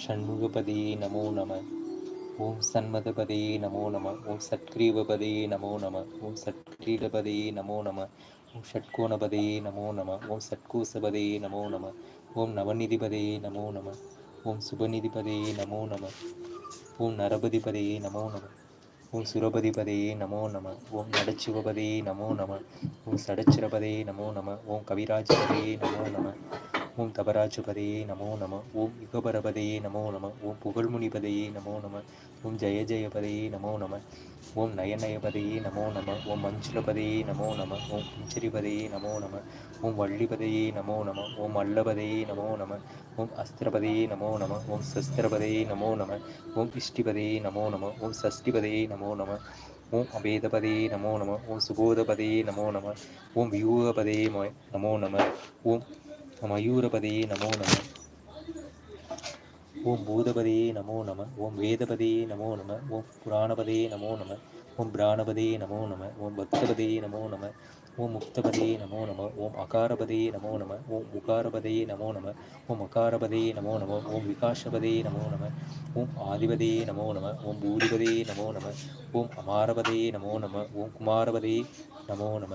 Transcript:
ஷண்முகபதியே நமோ நம ஓம் சன்மதபதியே நமோ நம ஓம் சத்கிரீவபதியே நமோ நம ஓம் சத்கிரீடபதியே நமோ நம ஓம் ஷட்கோணபதியே நமோ நம ஓம் சட்கோசபதியே நமோ நம ஓம் நவநிதிபதியே நமோ நம ஓம் சுபநிதிபதியே நமோ நம ஓம் நரபதிபதியே நமோ நம ஓம் சுரபதிபதியே நமோ நம ஓம் நடச்சிவபதியே நமோ நம ஓம் சடச்சிரபதியே நமோ நம ஓம் கவிராஜபதியே நமோ நம ஓம் தபராஜபதையே நமோ நம ஓம் யுகபரபதையே நமோ நம ஓம் புகழ்முனிபதையே நமோ நம ஓம் ஜெய ஜெயபதையே நமோ நம ஓம் நயநயபதையே நமோ நம ஓம் மஞ்சுளபதையே நமோ நம ஓம் குஞ்சரிபதையே நமோ நம ஓம் வள்ளிபதையே நமோ நம ஓம் அல்லபதையே நமோ நம ஓம் அஸ்திரபதையே நமோ நம ஓம் சஸ்திரபதையே நமோ நம ஓம் இஷ்டிபதையே நமோ நம ஓம் சஷ்டிபதையே நமோ நம ஓம் அபேதபதையே நமோ நம ஓம் சுபோதபதையே நமோ நம ஓம் வியூகபதையே நமோ நம ஓம் மயூரபதியே நமோ நம ஓம் பூதபதியே நமோ நம ஓம் வேதபதியே நமோ நம ஓம் புராணபதியே நமோ நம ஓம் பிராணபதியே நமோ நம ஓம் பக்தபதியே நமோ நம ஓம் முக்தபதியே நமோ நம ஓம் அகாரபதியே நமோ நம ஓம் உகாரபதியே நமோ நம ஓம் அகாரபதியே நமோ நம ஓம் விகாஷபதியே நமோ நம ஓம் ஆதிபதியே நமோ நம ஓம் பூதிபதியே நமோ நம ஓம் அமாரபதியே நமோ நம ஓம் குமாரபதியே நமோ நம